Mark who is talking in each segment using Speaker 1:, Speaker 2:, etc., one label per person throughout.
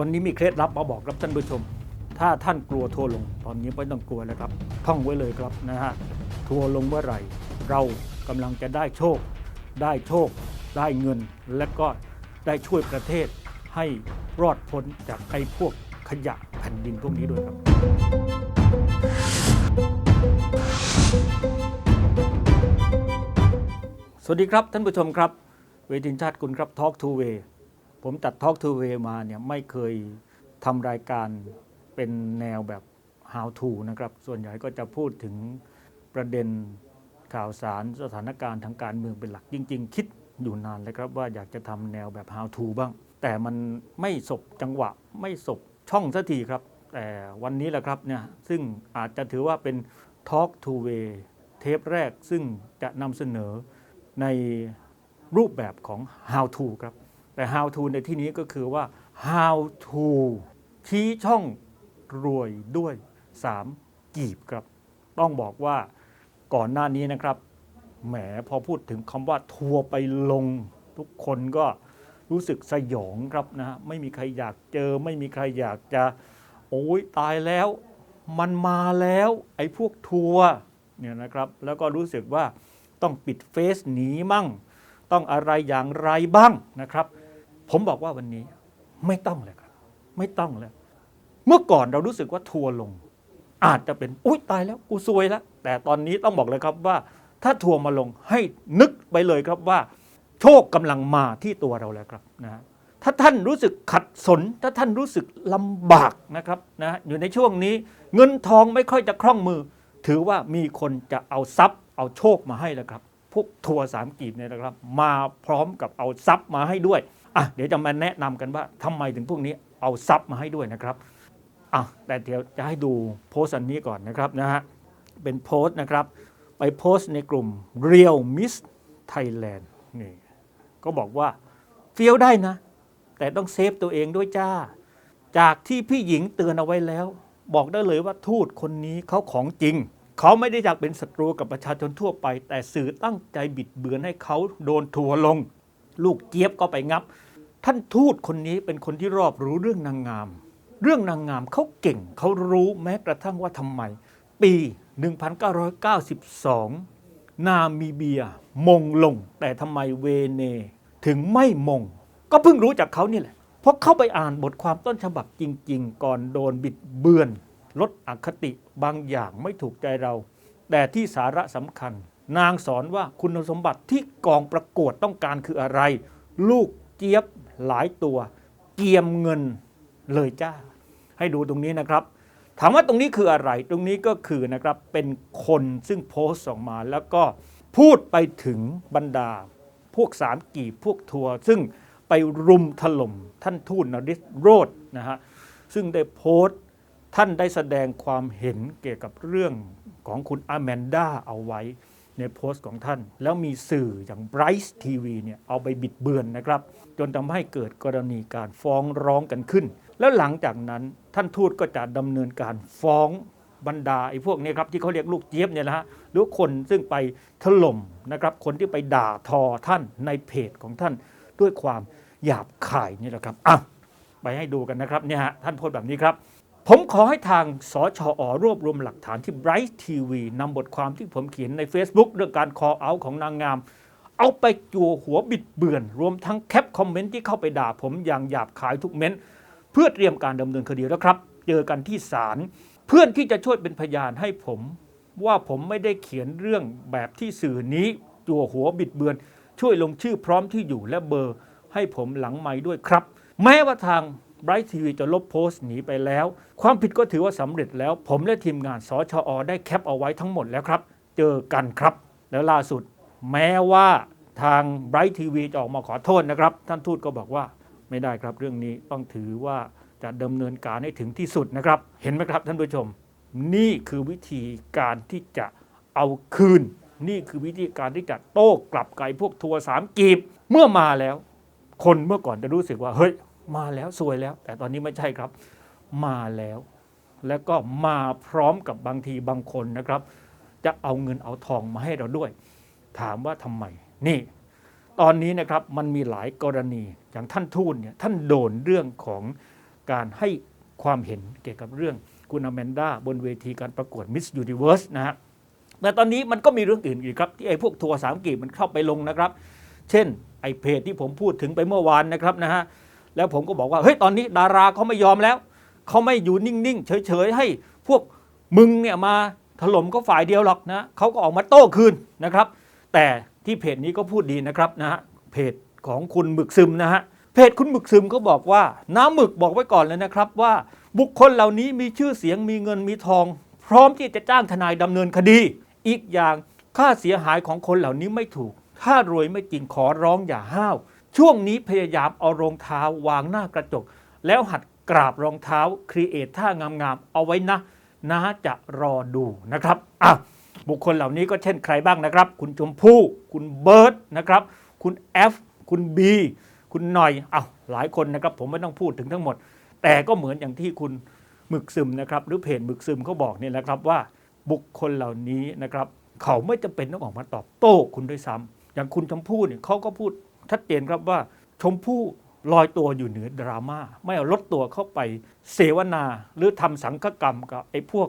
Speaker 1: วันนี้มีเคล็ดลับมาบอกครับท่านผู้ชม ถ้าท่านกลัวทัวลง ตอนนี้ไม่ต้องกลัวแล้วครับท่องไว้เลยครับนะฮะทัวลงเมื่อไหร่ เรากำลังจะได้โชค ได้โชค ได้เงิน และก็ได้ช่วยประเทศให้รอดพ้นจากไอ้พวกขยะแผ่นดินพวกนี้ด้วยครับ สวัสดีครับท่านผู้ชมครับ เวทีชาติคุณครับ Talk to Way ผมจัด Talk to Way มาเนี่ยไม่เคยทำรายการเป็นแนวแบบ How to นะครับ ส่วนใหญ่ก็จะพูดถึงประเด็นข่าวสารสถานการณ์ทางการเมืองเป็นหลักจริง ๆ คิดอยู่นานเลยครับว่าอยากจะทำแนวแบบ How to บ้าง แต่มันไม่สบจังหวะไม่สบช่องสักทีครับ แต่วันนี้แหละครับเนี่ยซึ่งอาจจะถือว่าเป็น Talk to Way เทปแรกซึ่งจะนำเสนอในรูปแบบของ how to ครับ แต่ how to ในที่นี้ก็คือว่า how to ชี้ช่องรวยด้วย 3 กีบครับ ต้องบอกว่าก่อนหน้านี้นะครับ แหมพอพูดถึงคำว่าทัวร์ไปลง ทุกคนก็รู้สึกสยองครับนะฮะไม่มีใครอยากเจอ ไม่มีใครอยากจะ โอ้ยตายแล้ว มันมาแล้ว ไอ้พวกทัวร์เนี่ยนะครับ แล้วก็รู้สึกว่าต้องปิดเฟซหนีมั่ง ต้องอะไรอย่างไรบ้างนะครับ ผมบอกว่าวันนี้ไม่ต้องเลยครับ ไม่ต้องแล้ว เมื่อก่อนเรารู้สึกว่าทัวร์ลง อาจจะเป็นอุ้ยตายแล้วกูซวยแล้ว แต่ตอนนี้ต้องบอกเลยครับว่า ถ้าทัวร์มาลงให้นึกไปเลยครับว่า โชคกำลังมาที่ตัวเราแล้วครับนะถ้าท่านรู้สึกขัดสน ถ้าท่านรู้สึกลำบากนะครับนะฮะอยู่ในช่วงนี้ เงินทองไม่ค่อยจะคล่องมือ ถือว่ามีคนจะเอาทรัพย์ เอาโชคมาให้แล้วครับ พวกทัวร์สามกีบเนี่ยนะครับ มาพร้อมกับเอาทรัพย์มาให้ด้วย อะเดี๋ยวจะมาแนะนำกันว่าทำไมถึงพวกนี้เอาทรัพย์มาให้ด้วยนะครับอะแต่เดี๋ยวจะให้ดูโพสต์อันนี้ก่อนนะครับนะฮะเป็นโพสต์นะครับ ไปโพสต์ในกลุ่ม Real Miss Thailand นี่ก็บอกว่าเฟี้ยวได้นะ แต่ต้องเซฟตัวเองด้วยจ้า จากที่พี่หญิงเตือนเอาไว้แล้ว บอกได้เลยว่าทูตคนนี้เขาของจริง เขาไม่ได้อยากเป็นศัตรูกับประชาชนทั่วไป แต่สื่อตั้งใจบิดเบือนให้เขาโดนทัวลง ลูกเจี๊ยบก็ไปงับ ท่านทูตคนนี้เป็นคนที่รอบรู้เรื่องนางงาม เรื่องนางงามเขาเก่งเขารู้แม้กระทั่งว่าทำไม ปี 1992 นามิเบีย มงลง แต่ทำไมเวเน ถึงไม่มง ก็เพิ่งรู้จากเขานี่แหละ เพราะเข้าไปอ่านบทความต้นฉบับจริง ๆ ก่อนโดนบิดเบือน ลดอคติบางอย่างไม่ถูกใจเรา แต่ที่สาระสำคัญ นางสอนว่าคุณสมบัติที่กองประกวดต้องการคืออะไร ลูกเจี๊ยบ หลายตัว เกียมเงินเลยจ้า ให้ดูตรงนี้นะครับ ถามว่าตรงนี้คืออะไร ตรงนี้ก็คือนะครับเป็นคนซึ่งโพสต์ออกมา แล้วก็พูดไปถึงบรรดา พวกสามกีพวกทัวร์ซึ่งไปรุมถล่มท่านทูตนริศโรดนะฮะซึ่งได้โพสต์ท่านได้แสดงความเห็นเกี่ยวกับเรื่องของคุณอาแมนด้าเอาไว้ ในโพสต์ของท่าน แล้วมีสื่ออย่าง Bright TV เนี่ยเอาไปบิดเบือนนะครับ จนทำให้เกิดกรณีการฟ้องร้องกันขึ้น แล้วหลังจากนั้นท่านทูตก็จะดำเนินการฟ้องบรรดาไอ้พวกนี้ครับที่เขาเรียกลูกเจี๊ยบเนี่ยนะฮะหรือคนซึ่งไปถล่มนะครับ คนที่ไปด่าทอท่านในเพจของท่านด้วยความหยาบคายนี่แหละครับอะไปให้ดูกันนะครับเนี่ยฮะท่านโพสต์แบบนี้ครับ ผมขอให้ทางสชอรวบรวมหลักฐานที่ Bright TV นำบทความที่ผมเขียนใน Facebook เรื่องการ call out ของนางงาม เอาไปจัวหัวบิดเบือน รวมทั้งแคปคอมเมนต์ที่เข้าไปด่าผมอย่างหยาบคายทุกเม้น เพื่อเตรียมการดำเนินคดีแล้วครับ เจอกันที่ศาลเพื่อนที่จะช่วยเป็นพยานให้ผมว่าผมไม่ได้เขียนเรื่องแบบที่สื่อนี้จัวหัวบิดเบือน ช่วยลงชื่อพร้อมที่อยู่และเบอร์ ให้ผมหลังไม้ด้วยครับ แม้ว่าทาง Bright TV จะลบโพสต์หนีไปแล้ว ความผิดก็ถือว่าสำเร็จแล้ว ผมและทีมงานสชอ ได้แคปเอาไว้ทั้งหมดแล้วครับ เจอกันครับ แล้วล่าสุด แม้ว่าทาง Bright TV จะออกมาขอโทษนะครับ ท่านทูตก็บอกว่าไม่ได้ครับเรื่องนี้ต้องถือว่าจะดำเนินการให้ถึงที่สุดนะครับ เห็นไหมครับท่านผู้ชม นี่คือวิธีการที่จะเอาคืน นี่คือวิธีการที่จะโต้กลับไก่พวกทัวร์สามกีบ เมื่อมาแล้ว คนเมื่อก่อนจะรู้สึกว่าเฮ้ย มาแล้วสวยแล้ว แต่ตอนนี้ไม่ใช่ครับ มาแล้ว แล้วก็มาพร้อมกับบางทีบางคนนะครับ จะเอาเงินเอาทองมาให้เราด้วย ถามว่าทำไมนี่ ตอนนี้นะครับมันมีหลายกรณีอย่างท่านทูตเนี่ยท่านโดนเรื่องของการให้ความเห็นเกี่ยวกับเรื่องคุณอแมนดาบนเวทีการประกวด Miss Universe นะฮะแต่ตอนนี้มันก็มีเรื่องอื่นอีกครับ ที่ไอ้พวกทัวร์สามกีบมันเข้าไปลงนะครับ เช่นไอ้เพจที่ผมพูดถึงไปเมื่อวานนะครับนะฮะ แล้วผมก็บอกว่าเฮ้ยตอนนี้ดาราเขาไม่ยอมแล้วเขาไม่อยู่นิ่งๆเฉยๆให้พวกมึงเนี่ยมาถล่มก็ฝ่ายเดียวหรอกนะเขาก็ออกมาโต้คืนนะครับ แต่ที่เพจนี้ก็พูดดีนะครับนะฮะเพจของคุณหมึกซึมนะฮะเพจคุณหมึกซึมก็บอกว่าน้ำหมึกบอกไว้ก่อนเลยนะครับว่าบุคคลเหล่านี้มีชื่อเสียงมีเงินมีทอง พร้อมที่จะจ้างทนายดำเนินคดี อีกอย่างค่าเสียหายของคนเหล่านี้ไม่ถูก ถ้ารวยไม่จริงขอร้องอย่าห้าว ช่วงนี้พยายามเอารองเท้าวางหน้ากระจก แล้วหัดกราบรองเท้าครีเอทท่างามๆเอาไว้นะนะจะรอดูนะครับอะบุคคลเหล่านี้ก็เช่นใครบ้างนะครับ คุณชมพู่คุณเบิร์ตนะครับ คุณแอฟคุณบีคุณหน่อยอ้าวหลายคนนะครับ ผมไม่ต้องพูดถึงทั้งหมด แต่ก็เหมือนอย่างที่คุณหมึกซึมนะครับ หรือเพจหมึกซึมเขาบอกเนี่ยนะครับว่าบุคคลเหล่านี้นะครับ เขาไม่จำเป็นต้องออกมาตอบโต้คุณด้วยซ้ำอย่างคุณชมพู่เนี่ยเขาก็พูด ชัดเจนครับว่าชมพู่ลอยตัวอยู่เหนือดราม่าไม่เอาลดตัวเข้าไปเสวนาหรือทำสังฆกรรมกับไอ้พวก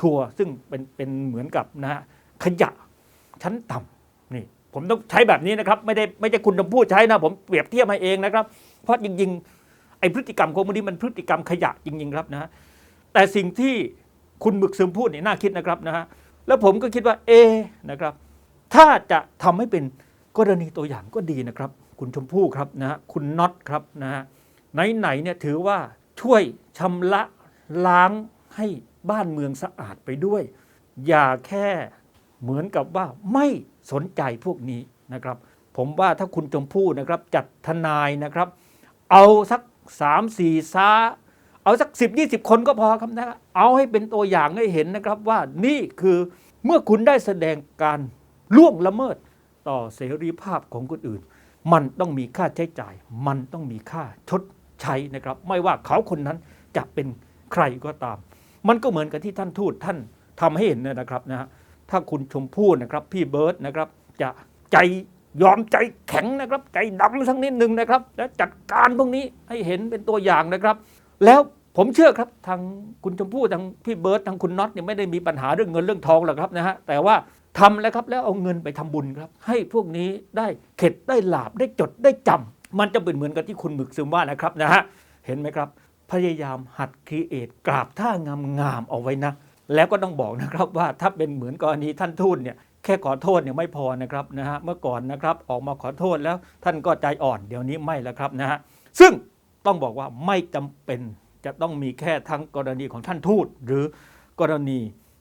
Speaker 1: ทัวร์ซึ่งเป็นเป็นเหมือนกับนะฮะขยะชั้นต่ำนี่ผมต้องใช้แบบนี้นะครับ ไม่ได้ไม่ใช่คุณชมพู่ใช้นะ ผมเปรียบเทียบให้เองนะครับ เพราะจริงๆไอ้พฤติกรรมของมันนี้มันพฤติกรรมขยะจริง ๆ ครับนะฮะแต่สิ่งที่คุณหมึกซึมพูดนี่น่าคิดนะครับนะฮะแล้วผมก็คิดว่าเอนะครับ ถ้าจะทำให้เป็นกรณีตัวอย่างก็ดีนะครับ คุณชมพู่ครับนะฮะคุณน็อตครับนะฮะไหนๆเนี่ยถือว่าช่วยชำระล้างให้บ้านเมืองสะอาดไปด้วย อย่าแค่เหมือนกับว่าไม่สนใจพวกนี้นะครับ ผมว่าถ้าคุณชมพู่นะครับจัดทนายนะครับ เอาสักสามสี่ซาเอาสักสิบยี่สิบคนก็พอครับนะเอาให้เป็นตัวอย่างให้เห็นนะครับว่านี่คือเมื่อคุณได้แสดงการล่วงละเมิดต่อเสรีภาพของคนอื่น มันต้องมีค่าใช้จ่าย มันต้องมีค่าชดใช้นะครับ ไม่ว่าเขาคนนั้นจะเป็นใครก็ตาม มันก็เหมือนกับที่ท่านทูตท่านทำให้เห็นนะครับนะฮะถ้าคุณชมพู่นะครับ พี่เบิร์ตนะครับ จะใจยอมใจแข็งนะครับ ใจดำสักนิดหนึ่งนะครับ แล้วจัดการพวกนี้ให้เห็นเป็นตัวอย่างนะครับ แล้วผมเชื่อครับทางคุณชมพู่ทางพี่เบิร์ตทางคุณน็อตเนี่ยไม่ได้มีปัญหาเรื่องเงินเรื่องทองหรอกครับนะฮะแต่ว่า ทำแล้วครับแล้วเอาเงินไปทำบุญครับ ให้พวกนี้ได้เข็ดได้หลาบได้จดได้จำมันจะเป็นเหมือนกับที่คุณหมึกซึมว่านะครับนะฮะเห็นไหมครับ พยายามหัดครีเอทกราบท่างามๆเอาไว้นะ แล้วก็ต้องบอกนะครับว่าถ้าเป็นเหมือนกรณีท่านทูตเนี่ยแค่ขอโทษเนี่ยไม่พอนะครับนะฮะเมื่อก่อนนะครับออกมาขอโทษแล้วท่านก็ใจอ่อนเดี๋ยวนี้ไม่แล้วครับนะฮะซึ่งต้องบอกว่าไม่จำเป็นจะต้องมีแค่ทั้งกรณีของท่านทูตหรือกรณี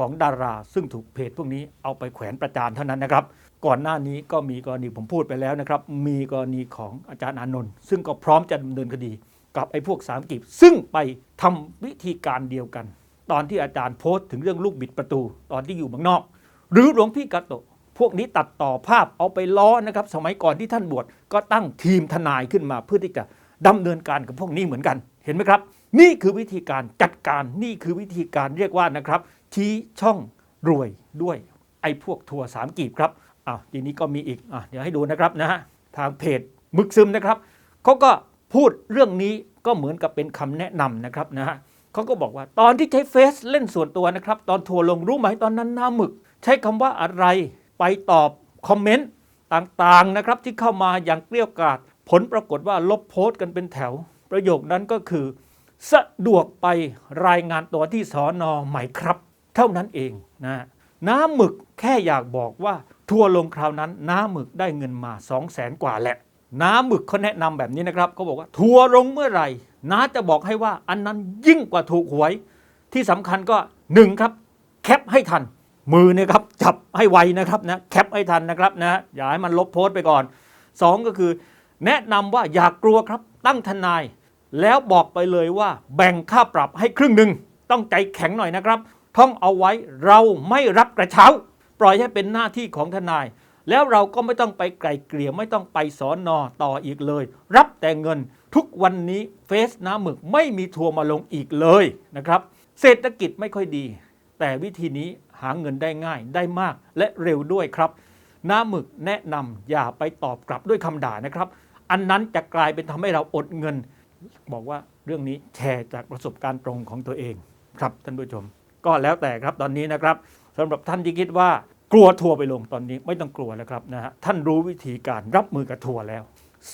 Speaker 1: ของดารา ซึ่งถูกเพจพวกนี้เอาไปแขวนประจานเท่านั้นนะครับ ก่อนหน้านี้ก็มีกรณีผมพูดไปแล้วนะครับ มีกรณีของอาจารย์อานนท์ซึ่งก็พร้อมจะดำเนินคดี กับไอ้พวกสามกีบซึ่งไปทำวิธีการเดียวกัน ตอนที่อาจารย์โพสต์ถึงเรื่องลูกบิดประตู ตอนที่อยู่เมืองนอก หรือหลวงพี่กาโตะพวกนี้ตัดต่อภาพเอาไปล้อนะครับ สมัยก่อนที่ท่านบวชก็ตั้งทีมทนายขึ้นมาเพื่อที่จะดำเนินการกับพวกนี้เหมือนกัน เห็นไหมครับ นี่คือวิธีการจัดการนี่คือวิธีการเรียกว่านะครับ ชี้ช่องรวยด้วยไอ้พวกทัวร์สามกีบครับอ้าวทีนี้ก็มีอีกอะเดี๋ยวให้ดูนะครับนะฮะทางเพจมึกซึมนะครับเขาก็พูดเรื่องนี้ก็เหมือนกับเป็นคำแนะนำนะครับนะฮะเขาก็บอกว่าตอนที่ใช้เฟซเล่นส่วนตัวนะครับ ตอนทัวร์ลงรู้ไหมตอนนั้นหน้าหมึก ใช้คำว่าอะไรไปตอบคอมเมนต์ต่างๆนะครับที่เข้ามาอย่างเกลี้ยกล่อมผลปรากฏว่าลบโพสต์กันเป็นแถว ประโยคนั้นก็คือ สะดวกไปรายงานตัวที่สอนอใหม่ครับ เท่านั้นเองนะน้าหมึกแค่อยากบอกว่าทัวร์ลงคราวนั้น น้าหมึกได้เงินมา 2 0 0แสนกว่าแหละ น้าหมึกเขาแนะนำแบบนี้นะครับเขาบอกว่าทัวร์ลงเมื่อไหร่ น้าจะบอกให้ว่าอันนั้นยิ่งกว่าถูกหวย ที่สำคัญก็หนึ่งครับ แคปให้ทัน มือนี่ยครับจับให้ไวนะครับนะแคปให้ทันนะครับนะอย่าให้มันลบโพสต์ไปก่อนสองก็คือ แนะนำว่าอย่ากลัวครับตั้งทนาย แล้วบอกไปเลยว่าแบ่งค่าปรับให้ครึ่งหนึ่งต้องใจแข็งหน่อยนะครับ ท่องเอาไว้เราไม่รับกระเช้า ปล่อยให้เป็นหน้าที่ของทนาย แล้วเราก็ไม่ต้องไปไกลเกลี่ยไม่ต้องไปสอนอต่ออีกเลย รับแต่เงินทุกวันนี้เฟซน้ำหมึกไม่มีทัวร์มาลงอีกเลยนะครับ เศรษฐกิจไม่ค่อยดี แต่วิธีนี้หาเงินได้ง่ายได้มากและเร็วด้วยครับ น้าหมึกแนะนำอย่าไปตอบกลับด้วยคำด่านะครับ อันนั้นจะกลายเป็นทำให้เราอดเงิน บอกว่าเรื่องนี้แชร์จากประสบการณ์ตรงของตัวเองครับท่านผู้ชม ก็แล้วแต่ครับตอนนี้นะครับสำหรับท่านที่คิดว่ากลัวทัวร์ไปลงตอนนี้ไม่ต้องกลัวแล้วครับนะฮะท่านรู้วิธีการรับมือกับทัวร์แล้ว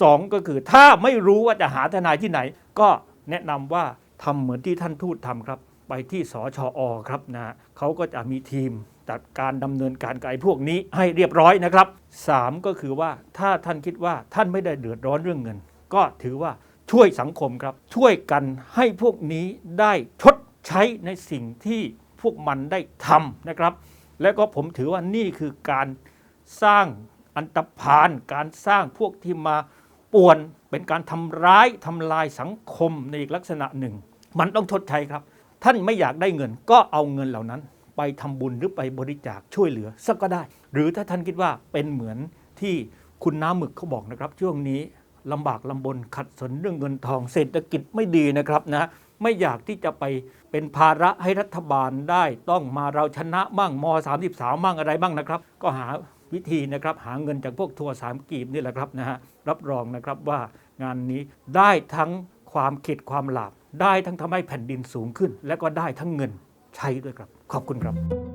Speaker 1: สองก็คือถ้าไม่รู้ว่าจะหาทนายที่ไหน ก็แนะนำว่าทำเหมือนที่ท่านทูตทำครับ ไปที่สชอครับนะฮะเขาก็จะมีทีมจัดการดำเนินการกับไอ้พวกนี้ให้เรียบร้อยนะครับสามก็คือว่าถ้าท่านคิดว่าท่านไม่ได้เดือดร้อนเรื่องเงิน ก็ถือว่า ช่วยสังคมครับ ช่วยกันให้พวกนี้ได้ชดใช้ในสิ่งที่พวกมันได้ทำนะครับ และก็ผมถือว่านี่คือการสร้างอันตรพานการสร้างพวกที่มาป่วนเป็นการทำร้ายทำลายสังคมในอีกลักษณะหนึ่ง มันต้องชดใช้ครับ ท่านไม่อยากได้เงินก็เอาเงินเหล่านั้น ไปทำบุญหรือไปบริจาคช่วยเหลือสักก็ได้ หรือถ้าท่านคิดว่าเป็นเหมือนที่คุณน้ำหมึกเขาบอกนะครับ ช่วงนี้ ลำบากลำบนขัดสนเรื่องเงินทองเศรษฐกิจไม่ดีนะครับนะไม่อยากที่จะไปเป็นภาระให้รัฐบาลได้ต้องมาเราชนะบ้างม 33 บ้างอะไรบ้างนะครับ ก็หาวิธีนะครับหาเงินจากพวกทัวร์สามกีบนี่แหละครับนะฮะรับรองนะครับว่างานนี้ได้ทั้งความเข็ดความหลาบได้ทั้งทำให้แผ่นดินสูงขึ้น และก็ได้ทั้งเงินใช้ด้วยครับ ขอบคุณครับ